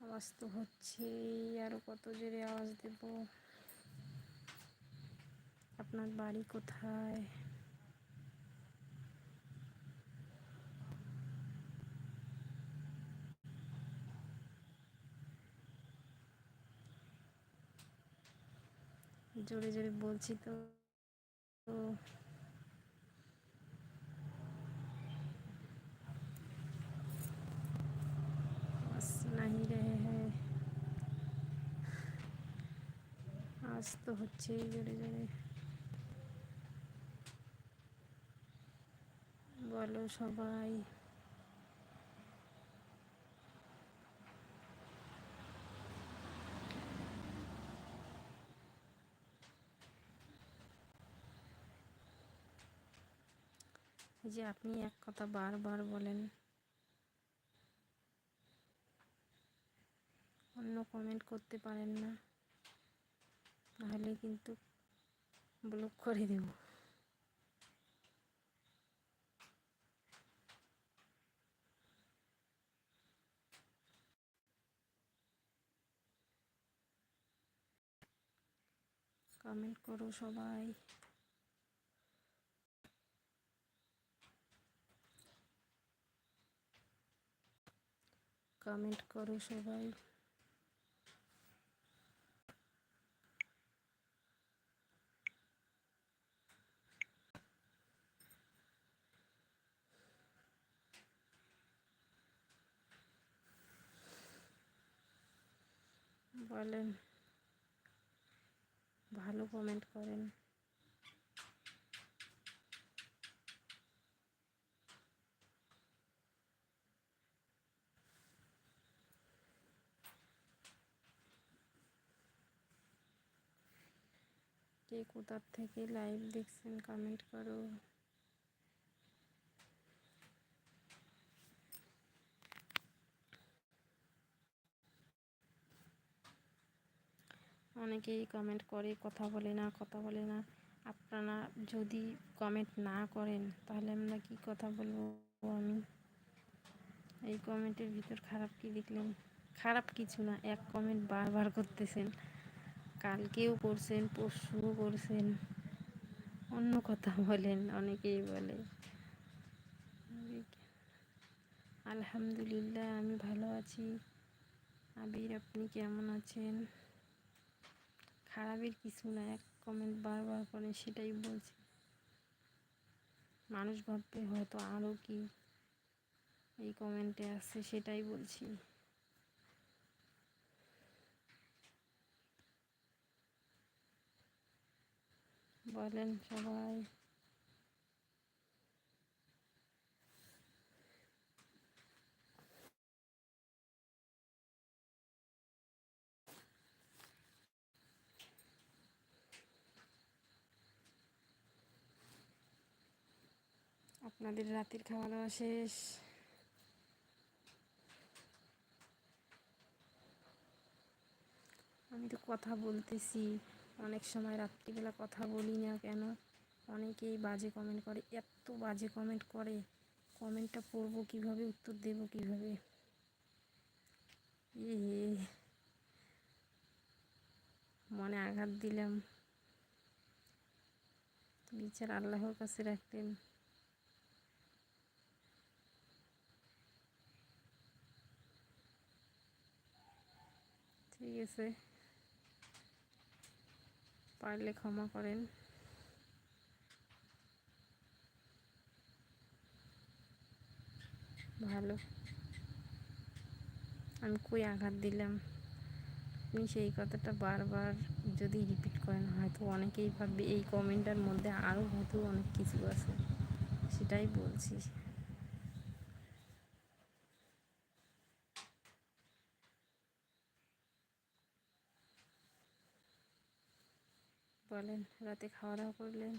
আওয়াজ তো হচ্ছে আরও কত জোরে আওয়াজ দেব। আপনার বাড়ি কোথায়? জোরে জোরে বলছি তো। আজ তো হচ্ছেই জোরে জোরে। বলো সবাই। যে আপনি এক কথা বারবার বলেন। অন্য কমেন্ট করতে পারেন না। নাহলে কিন্তু ব্লক করে দেব। কমেন্ট করো সবাই। কমেন্ট করো সবাই। বলেন। ভালো কমেন্ট করেন। কে কোথার থেকে লাইভ দেখছেন কমেন্ট করো। অনেকেই কমেন্ট করে, কথা বলে না, কথা বলে না। আপনারা যদি কমেন্ট না করেন, তাহলে আমরা কি কথা বলব আমি? এই কমেন্টের ভিতর খারাপ কি দেখলেন? খারাপ কিছু না, এক কমেন্ট বারবার করতেছেন। কালকেও করছেন, পরশুও করছেন। অন্য কথা বলেন, অনেকেই বলে। আলহামদুলিল্লাহ, আমি ভালো আছি। আবির, আপনি কেমন আছেন? খারাপের কিছু না, এক কমেন্ট বারবার করে সেটাই বলছি। মানুষ ভাববে হয়তো আরও কি এই কমেন্টে আসছে সেটাই বলছি। বলেন সবাই। আপনাদের রাতের খাওয়া দাওয়া শেষ। আমি তো কথা বলতেছি, অনেক সময় রাত্রিবেলা কথা বলি না কেন? অনেকেই বাজে কমেন্ট করে, এত বাজে কমেন্ট করে। কমেন্টটা পড়ব কীভাবে, উত্তর দেব কীভাবে? এ, মনে আঘাত দিলাম। বিচার আল্লাহর কাছে রাখতেন। ঠিক আছে। পারলে ক্ষমা করেন। ভালো। আমি কই আঘাত দিলাম? আপনি সেই কথাটা বারবার যদি রিপিট করেন, হয়তো অনেকেই ভাববে এই কমেন্টার মধ্যে আরও হয়তো অনেক কিছু আছে। সেটাই বলছি। বলেন রাতে খাওয়া দাওয়া করলেন।